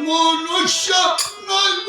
মনুষ্য নইব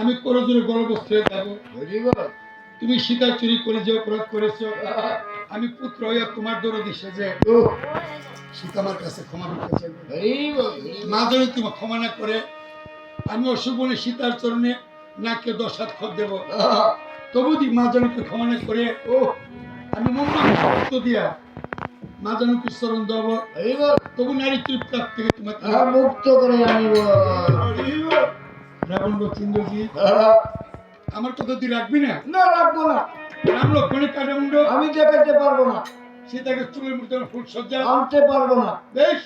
আমি কোনো করজোরে গর্ভস্থ হয়ে যাব। তুমি সীতা চুরি করে যে অপরাধ করেছ। আমি পুত্র হইয়া তোমার দৌড় সেজে। সীতা আমার কাছে ক্ষমা করতে চাইবে। মা যদি তুমি ক্ষমা না করে আমি অশুভনে সীতার চরণে নাকে দশ হাত খত দেব। তবু দি মা জনকে ক্ষমা না করে ও আমি মন্দ দিয়া মা জনকে চরণ দেব। তবু নারী তৃপ্তাপ থেকে তোমার মুক্ত করে আনিব। রাবণ আমার কথা তুই রাখবি না? না রাখব না। রাম আমি দেখাতে পারব না। সীতাকে চুলের মধ্যে ফুল সজ্জা। আনতে পারব না। বেশ।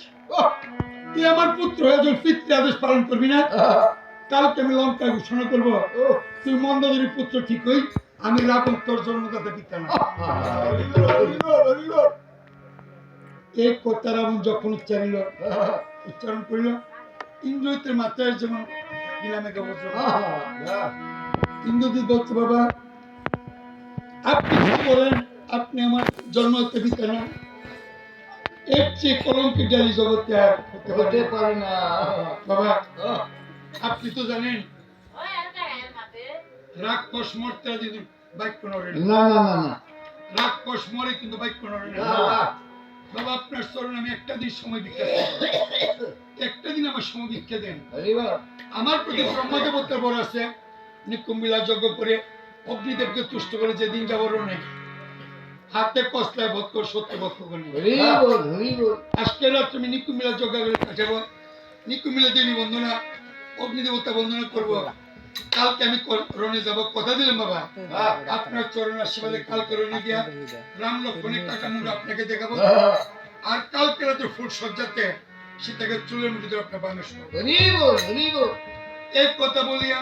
তুই আমার পুত্র হয়ে যখন পিতৃ আদেশ পালন করবি না কালকে আমি লঙ্কা ঘোষণা করব। তুই মন্দদের পুত্র ঠিক হই আমি রাবণ তোর জন্মদাতা পিতা না। এই কথা রাবণ যখন উচ্চারিল উচ্চারণ করিল ইন্দ্রজিতের মাত্রায় যেমন ইন্দ্রজিৎ বলছে বাবা আপনি কি বলেন আপনি আমার না এর চেয়ে কলঙ্কের ডালি জগতে আর হতে হতে পারে না। বাবা আপনি তো জানেন রাক্ষস মরতে যদি বাক্য নড়ে না না না না না। রাক্ষস মরে কিন্তু বাক্য নড়ে না বাবা আপনার চরণ আমি একটা দিন সময় চাই। একটা দিন আমার সময় ভিক্ষা দেন। আমার প্রতি ব্রহ্মদেবতার বড় আছে নিকুম্বিলা যজ্ঞ করে অগ্নিদেবকে তুষ্ট করে যেদিন যাব রণে হাতে কষ্টায় সত্য ভক্ত আজকে রাত্রে আমি নিকুম্বিলা যজ্ঞ করে কাটাবো। নিকুম্বিলা দেবী বন্দনা অগ্নিদেবতা বন্দনা করব। কালকে আমি রণে যাব। কথা দিলাম বাবা? আপনার চরণ আশীর্বাদে কালকে রণে গিয়া রাম লক্ষ্মণের কাটামুন্ড আপনাকে দেখাবো। আর কালকে রাতে ফুল সজ্জাতে সীতাকে চুলের মুঠিতে আপনার বাংলাদেশ এই কথা বলিয়া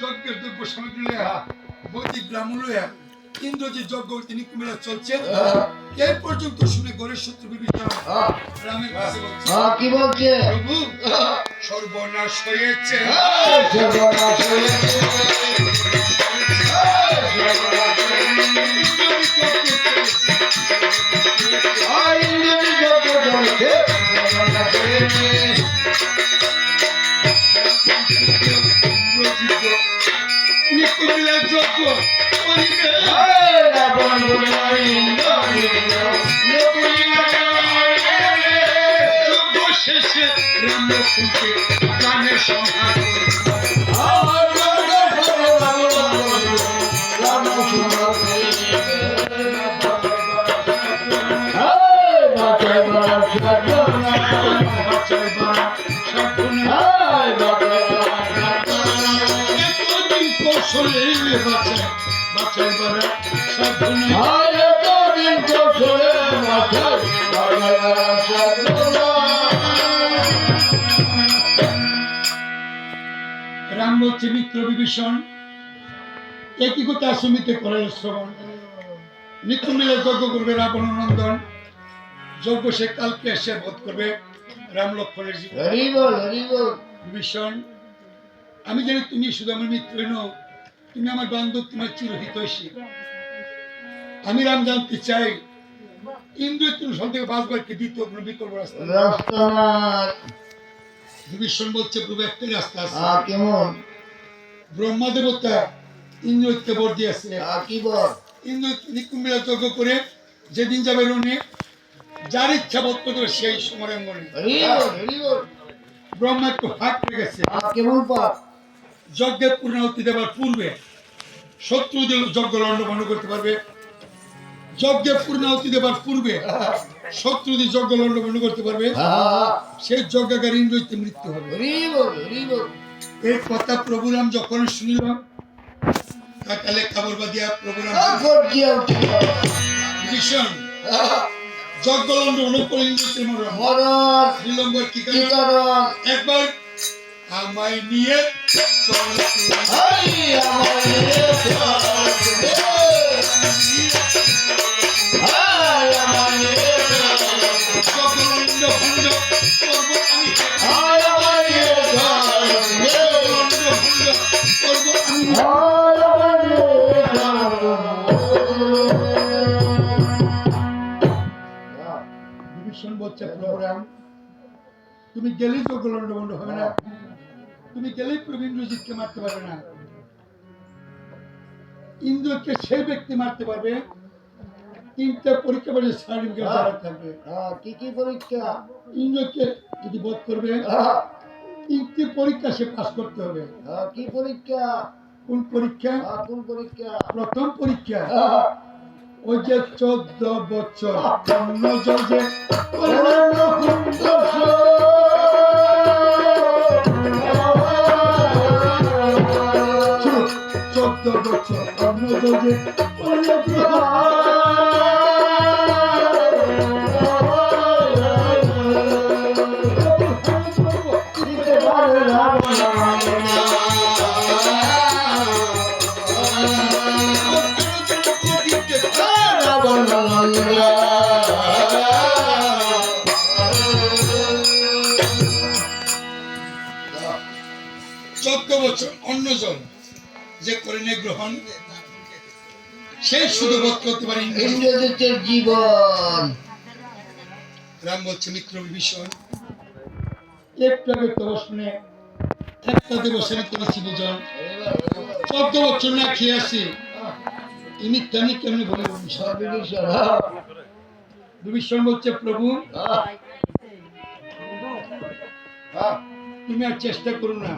যজ্ঞের দ্রব্য লইয়া বৈদিক ব্রাহ্মণ লইয়া যজ্ঞ তিনি কুমিরা চলছে। এই পর্যন্ত শুনে গণেশ শত্রু বিভীষণ রামের কাছে কি বলছে? প্রভু সর্বনাশ হয়েছে। সর্বনাশ হয়েছে। নিকুমিলা যজ্ঞ করিবে ইন্দ্র, নকুলিয়া যজ্ঞ শেষে রাম লক্ষ্মণকে সংহার করিবে। আমার রাম বলছে মিত্র বিভীষণ একই কথা আসমিতে করে শ্রবণ নিত্য মিলে যজ্ঞ করবে রাবণ নন্দন যজ্ঞ সে কালকে এসে বোধ করবে রাম লক্ষ্মণের জীবন বিভীষণ আমি জানি তুমি শুধু আমার মিত্র নও তুমি আমার বান্ধব তোমার চিরহিতৈষী। আমি রাম জানতে চাই ইন্দ্র তুমি সব থেকে বাঁচবার কি দ্বিতীয় কোনো বিকল্প রাস্তা বিভীষণ বলছে প্রভু একটাই রাস্তা আছে। কেমন? ব্রহ্মা দেবতা ইন্দ্রকে বর দিয়েছে। আ, কি বল ইন্দ্র যজ্ঞ করে যেদিন যাবে রণে যার ইচ্ছা বোধ করবে সেই সমরাঙ্গনে ব্রহ্মা একটু ফাঁক রেখে গেছে। যজ্ঞের পূর্ণাহুতি দেওয়ার পূর্বে শত্রুদের যজ্ঞ লণ্ডভণ্ড করতে পারবে। যজ্ঞের পূর্ণাহুতি দেওয়ার পূর্বে শত্রুদের যজ্ঞ লণ্ডভণ্ড করতে পারবে। সেই যজ্ঞাকার ইন্দ্রইতে মৃত্যু হবে। এই কথা প্রভুরাম যখন শুনিল কাকালে কাবর বাদিয়া প্রভুরাম ভীষণ। যজ্ঞ লণ্ডভণ্ড করে ইন্দ্রইতে মরণ। কি একবার আমায় নিয়ে তুমি গেলেই তো গলন্ডমন্ড হবে না? তুমি প্রভু ইন্দ্রজিৎকে মারতে পারবে না ইন্দ্রকে সেই ব্যক্তি মারতে পারবে তিনটা পরীক্ষা করে সার্টিফিকেট যারা থাকবে কি কি পরীক্ষা ইন্দ্রকে যদি বোধ করবে তিনটি পরীক্ষা সে পাস করতে হবে কি পরীক্ষা কোন পরীক্ষা কোন পরীক্ষা প্রথম পরীক্ষা ওই যে চোদ্দ বছর অন্য জল যে চোদ্দ বছর অন্য জল গ্রহণ সেই শুধু বোধ করতে পারি ইন্দ্রজিতের জীবন। রাম বলছে মিত্র বিভীষণ তোর শুনে একটা দিবসে আমি করেছি বুঝন চোদ্দ বছর না খেয়ে আসি। এই মিথ্যা আমি কেমনি বলে? বিভীষণ আহ, বিভীষণ বলছে প্রভু আহ, তুমি আর চেষ্টা করো না।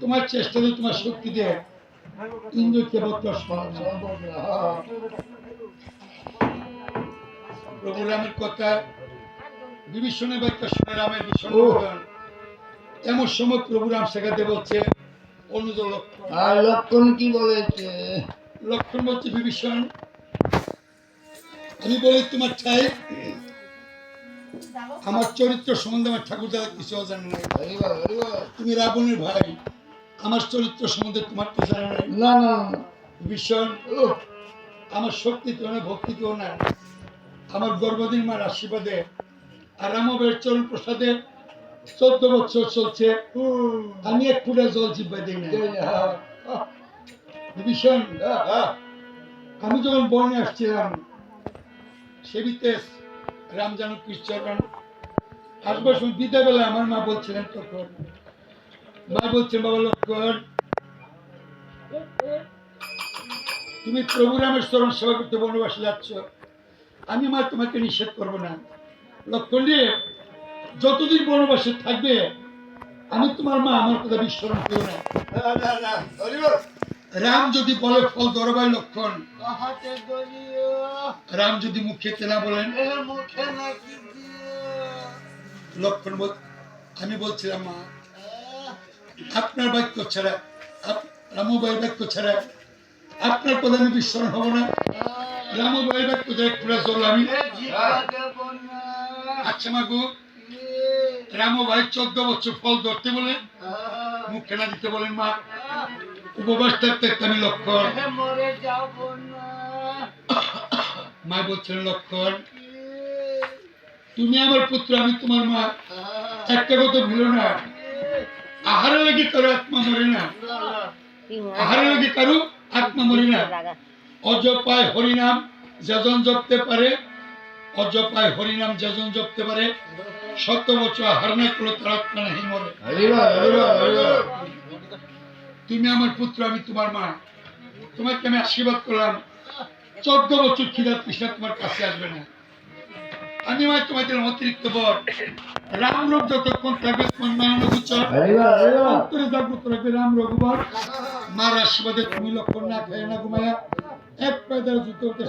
তোমার চেষ্টা দিয়ে তোমার শক্তি দিয়ে না। না, আহ, প্রভু রামের কথা বিভীষণের বাক্য শুনে রামের ভীষণ। এমন সময় প্রভু রাম শেখাতে বলছে অনুজ লক্ষণ আর লক্ষণ কি বলেছে লক্ষণ বলছে বিভীষণ আমি বলি তোমার ঠাই আমার চরিত্র সম্বন্ধে আমার ঠাকুর দাদা কিছু জানে বল। তুমি রাবণের ভাই আমার চরিত্র সম্বন্ধে তোমার তো জানা নাই? না না বিভীষণ আমার শক্তি তো না ভক্তি তো না আমার গর্ভদিন মার আশীর্বাদে আর আমার চরণ প্রসাদে চোদ্দ বছর চলছে। আমি এক ফুটা জল জিব্বাই দিই না। আহ, আমি যখন বনে আসছিলাম সেবিতে রাম জানু কৃষ্ণ আসবার সময় বিদায় আমার মা বলছিলেন তখন মা বলছেন বাবা লক্ষণ। তুমি প্রভু রামের চরণ সেবা করতে বনবাসে যাচ্ছ। আমি মা তোমাকে নিষেধ করব না। লক্ষণ রে যতদিন বনবাসে থাকবে আমি তোমার মা আমার কথা বিস্মরণ করো না। রাম যদি বলে ফল দরবাই লক্ষণ। রাম যদি মুখে না বলেন লক্ষণ বল আমি বলছিলাম মা আপনার বাক্য ছাড়া রামুবাইয়ের বাক্য ছাড়া আপনার আমি বিস্মরণ হব না। রামুবাইয়ের বাক্য ছাড়া একটু চল আমি। আচ্ছা মাগু এ, রামু ভাই চোদ্দ বছর ফল ধরতে বলে মুখে না দিতে বলেন মা। উপবাস থাকতে আমি লক্ষণ। মা বলছেন লক্ষণ তুমি আমার পুত্র আমি তোমার মা। একটা কথা ভুলো না। আত্মা মরে না। আহারে লাগি কারও আত্মা মরে না। অজপায় হরিনাম যেজন জপতে পারে। অজপায় হরিনাম যেজন জপতে পারে। শত বছর আহার না তার আত্মা নাহি মরে। তুমি আমার পুত্র, আমি তোমার মা। তোমাকে আমি আশীর্বাদ করলাম। চোদ্দ বছর খিদার তৃষ্ণা তোমার কাছে আসবে না। আমি তোমার দিলাম অতিরিক্ত বর। রাম রূপ যতক্ষণ থাকবে তোমার মানব উচ্চার অন্তরে জাগ্রত রাখবে রাম রঘুবর মার আশীর্বাদে তুমি লক্ষণ না খেয়ে না ঘুমায়া এক পায়ে দ্বারা যুদ্ধ করতে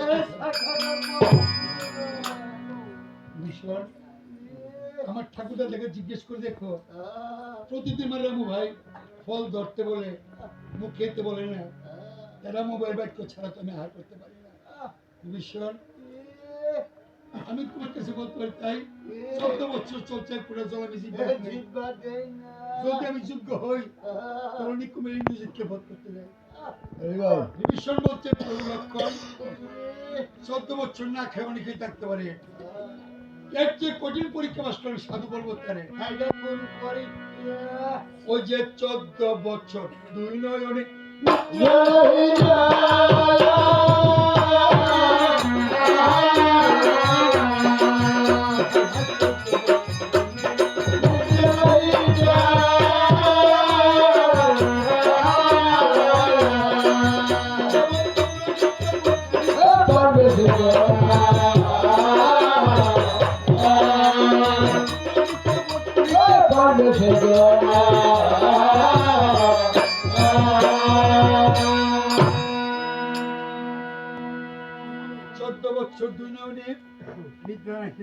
আমার ঠাকুরদা দেখে জিজ্ঞেস করে দেখো প্রতিদিন আমার রামু ভাই ফল ধরতে বলে মুখ খেতে বলে না। তারা মোবাইল বাক্য ছাড়া তো আমি আহার করতে পারি না। ভীষণ আমি তোমার কাছে বলতে পারি তাই চোদ্দ বছর চলছে পুরো জলামিজি যদি আমি যোগ্য হই তাহলে নিকুমের ইন্দ্রজিৎকে ভোট করতে যাই বিভীষণ বলছে প্রভু লক্ষণ চোদ্দ বছর না খেয়ে অনেকেই থাকতে পারে। এর চেয়ে কঠিন পরীক্ষা সাধু বলব তারে। ওই যে চোদ্দ বছর দুই নয় অনেক।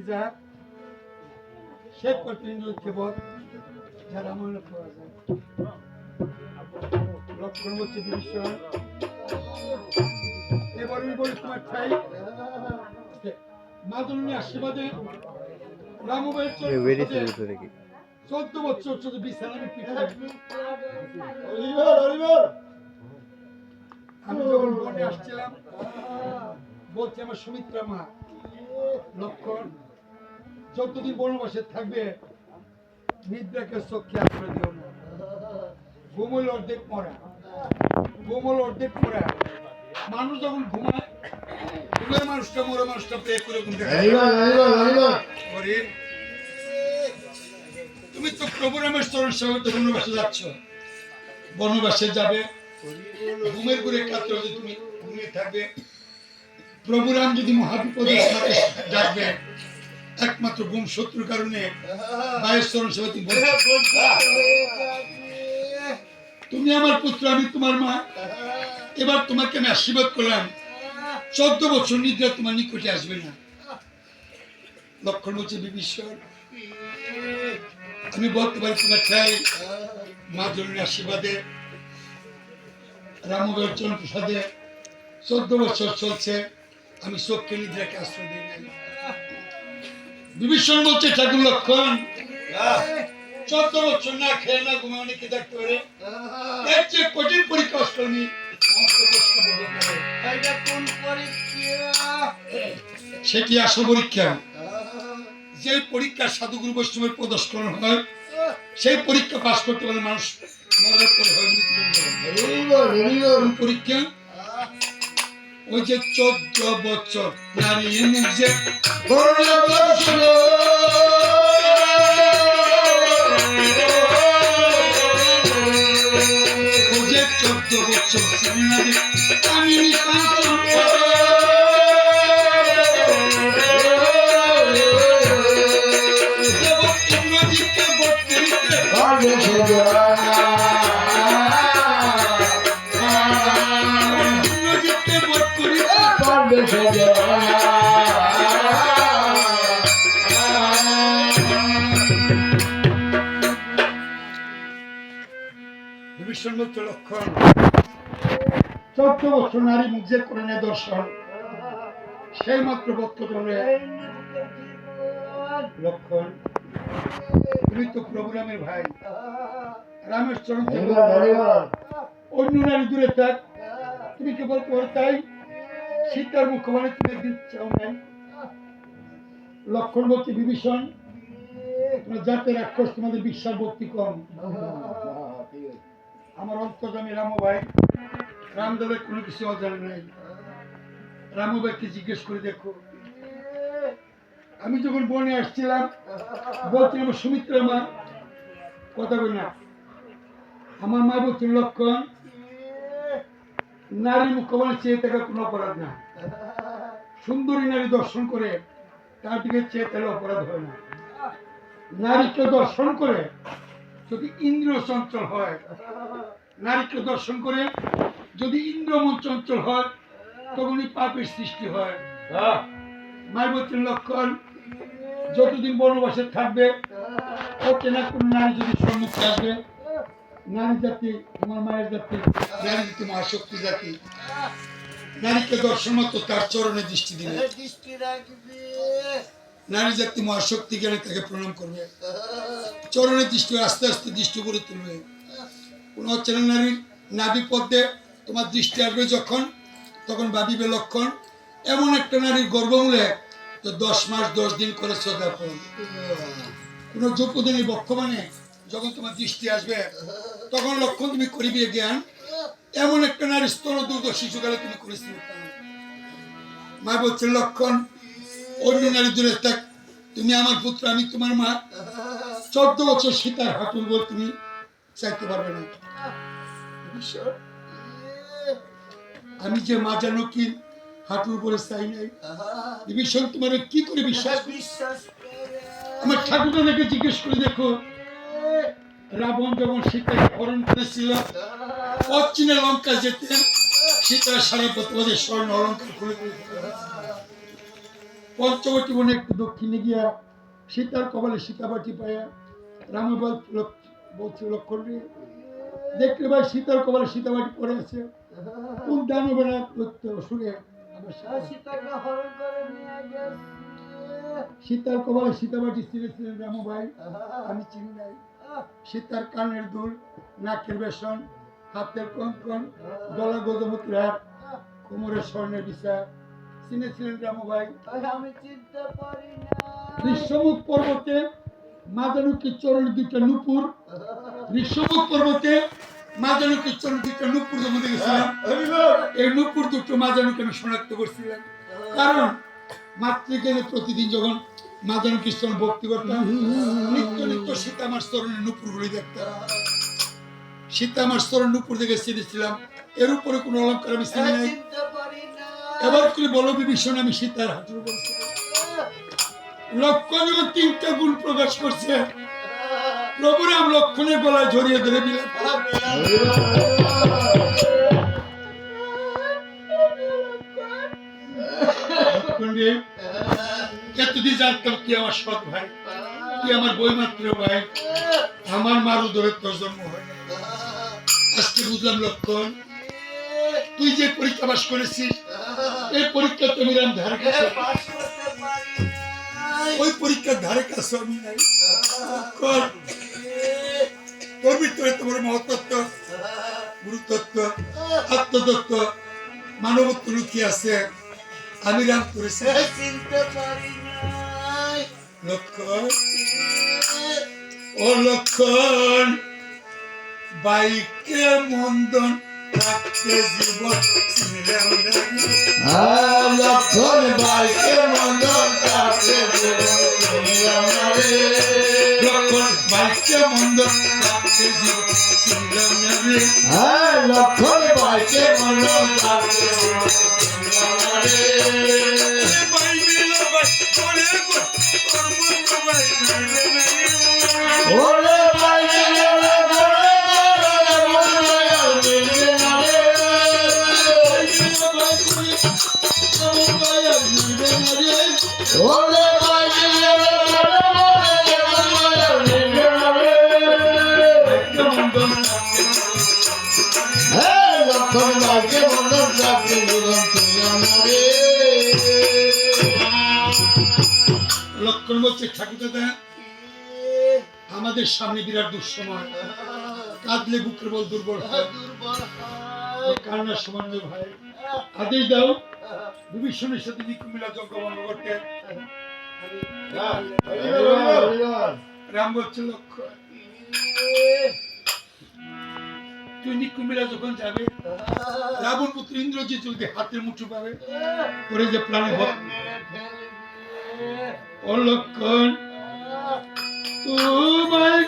নিদ্রা সে প্রতিদিন কেবল যারা মনে করা যায়। লক্ষণ হচ্ছে বিভীষণ এবার আমি বলি তোমার ঠাই। মাদুনী আশীর্বাদে রামবাইয়ের চোদ্দ বছর বিছানায় পিঠে আমি যখন বনে আসছিলাম বলছি আমার সুমিত্রা মা লক্ষণ। যতদিন বনবাসে থাকবে নিদ্রাকে দিও না। ঘুমল অর্ধেক মরা। ঘুমল অর্ধেক মরা। মানুষ যখন ঘুমায় ঘুমের মানুষটা মরে মানুষটা করে ঘুম তুমি তো প্রভু রামেশ্বরের সঙ্গে বনবাসে যাচ্ছ। বনবাসে যাবে। ঘুমের করে কাতর তুমি ঘুমিয়ে থাকবে। প্রভু রাম যদি মহাবিপদে ডাকবে একমাত্র ঘুম শত্রুর কারণে সেবা তুমি তুমি আমার পুত্র আমি তোমার মা। এবার তোমাকে আমি আশীর্বাদ করলাম। চোদ্দ বছর নিদ্রা তোমার নিকটে আসবে না। লক্ষণ হচ্ছে বিভীষণ আমি বলতে পারি তোমার চাই মা জননীর আশীর্বাদে চরণ প্রসাদে চোদ্দ বছর চলছে। আমি চোখকে নিদ্রাকে আশ্রয় দিই নাই। বিভীষণ বলছে ঠাকুর লক্ষণ চোদ্দ বছর না খেয়ে না ঘুমে অনেকে দেখতে পারে? এর চেয়ে কঠিন পরীক্ষা অষ্টমী। সেটি আসল পরীক্ষা? যে পরীক্ষা সাধুগুরু বৈষ্ণবের প্রদর্শন হয় সেই পরীক্ষা পাশ করতে পারলে মানুষ। মরার পরে হয়। পরীক্ষা? ওই যে চোদ্দ বছর নারী মুখ যে ওই যে চোদ্দ বছর ছিলেন না যে মুক্ত লক্ষণ চোদ্দ বছর নারী মুখ যে করে নেয় দর্শন। সেই মাত্র বক্ত লক্ষণ তুমি তো প্রভু ভাই। রামের অন্য নারী দূরে থাক। তুমি কেবল তাই? সীতার মুখবাণী তুমি একদিন চাও নাই লক্ষণ বলছে বিভীষণ, তোমার জাতের রাক্ষস, তোমাদের বিশ্বাস কম। আমার অন্তর্জামী রামু ভাই, রামদেবের কোনো কিছু অজানা নাই। রামু ভাইকে জিজ্ঞেস করে দেখো। আমি যখন বনে আসছিলাম বলছিলাম সুমিত্রা মা, কথা বলি না। আমার মা বলছিল লক্ষণ নারী মুখ্যমন্ত্রী চেয়ে থাকা কোনো অপরাধ না। সুন্দরী নারী দর্শন করে তার দিকে চেয়ে তাহলে অপরাধ হয় না। নারীকে দর্শন করে যদি ইন্দ্র চঞ্চল হয় নারীকে দর্শন করে যদি ইন্দ্র মন চঞ্চল হয় তখনই পাপের সৃষ্টি হয়। মাইবতীর লক্ষণ যতদিন বনবাসে থাকবে অচেনা কোন নারী যদি সম্মুখে আসবে নারী জাতি, তোমার মায়ের জাতি নারী মহাশক্তি জাতি। নারীকে দর্শন মতো তার চরণে দৃষ্টি দিবে। নারী জাতি তাকে প্রণাম করবে। চরণে দৃষ্টি আস্তে আস্তে দৃষ্টি করে তুলবে। কোন অচেনা নারীর নাভি পদ্মে তোমার দৃষ্টি আসবে যখন, তখন ভাবিবে লক্ষণ, এমন একটা নারীর গর্ভমূলে তো দশ মাস দশ দিন করে শ্রদ্ধা করুন কোন দ্রৌপদী বর্তমানে যখন তোমার দৃষ্টি আসবে তখন লক্ষণ তুমি করিবে জ্ঞান। এমন একটা নারী স্তর দ্রুত শিশুকালে তুমি করেছিলে। মা বলছে লক্ষণ অন্য নারী দূরে থাক। তুমি আমার পুত্র আমি তোমার মা। চোদ্দ বছর সীতার হাঁটুর বল তুমি চাইতে পারবে না। আমি যে মা জানো কি হাঁটুর উপরে চাই নাই। বিভীষণ তোমার কি করে বিশ্বাস? আমার ঠাকুরটা জিজ্ঞেস করে দেখো রাবণ যখন সীতাকে হরণ করেছিল, পশ্চিমে লঙ্কা যেতে, সীতা সারা প্রতিবাদে স্বর্ণ অলঙ্কার খুলে পঞ্চবটী বনে একটু দক্ষিণে গিয়া সীতার কপালে সীতাবাটি পায়া, রাম বলছে, লক্ষণ রে, দেখলে ভাই সীতার কপালে সীতাবাটি পড়ে আছে। কোন দানবেরা করতে শুনে সীতার কপালে সীতাবাটি ছিঁড়েছিলেন রামু ভাই, আমি চিনি নাই। সীতার কানের দুল নাকের বেসন হাতের কঙ্কন গলা গজমতির হার কোমরের স্বর্ণের বিচার। চিনেছিলেন রামু ভাই? আমি চিনতে পারি না। ঋষ্যমুখ পর্বতে মাদানুকি চরণ দুইটা নুপুর। ঋষ্যমুখ পর্বতে মাদানুকি চরণ দুইটা নুপুর যখন দেখেছিলাম এই নুপুর দুটো মাদানুকে আমি শনাক্ত করছিলাম। কারণ মাতৃজ্ঞানে প্রতিদিন যখন মাদানু কৃষ্ণ ভক্তি করতাম। নিত্য নিত্য সীতা আমার স্তরণের নুপুর গুলি দেখতাম। সীতা আমার স্তরণ নুপুর দেখে চিনেছিলাম এর উপরে কোনো অলঙ্কার আমি চিনি নাই। এবার করে বলো বিভীষণ আমি সীতার হাঁটুর উপর লক্ষণ তিনটা গুণ প্রকাশ করছে। প্রভু রাম লক্ষণের গলায় জড়িয়ে ধরে দিলেন লক্ষণ এতদিন জানতাম কি আমার সৎ ভাই, কি আমার বইমাত্র ভাই, আমার মারু ধরে তোর জন্ম হয়। আজকে বুঝলাম, লক্ষণ, তুই যে পরীক্ষা পাস করেছিস, এই পরীক্ষা তুমি রাম ধারে কাছে। ওই পরীক্ষার ধারে কাছে আমি নাই। তোর ভিতরে তোমার মহতত্ব গুরুতত্ত্ব আত্মতত্ত্ব, মানবত্ব লুকিয়ে আছে। আমি রাম করেছি। চিনতে পারি নাই লক্ষণ ও লক্ষণ বাইকে মন্দন রাখতে জীবন ছিলাম না। লক্ষণ বাইকে মন্দন কাছে লক্ষণ বাইকে মন্দন রাখতে জীবন ছিলাম না রে। লক্ষণ বাইকে মন্দন কাছে ভাই মিল ভাই বলছে ঠাকুর দাদা আমাদের সামনে বিরাট দুঃসময়। কাঁদলে বুকের বল দুর্বল কান্নার সমন্বয় ভাই। আদেশ দাও বিভীষণের সাথে নিকুমিলা যজ্ঞ ভঙ্গ করতে। রাম বলছে লক্ষ্য। যখন যাবে রাবণ পুত্র ইন্দ্রজিৎ যদি হাতের মুঠো পাবে করে যে প্রাণে ভক্ত। ও লক্ষণ তোমায়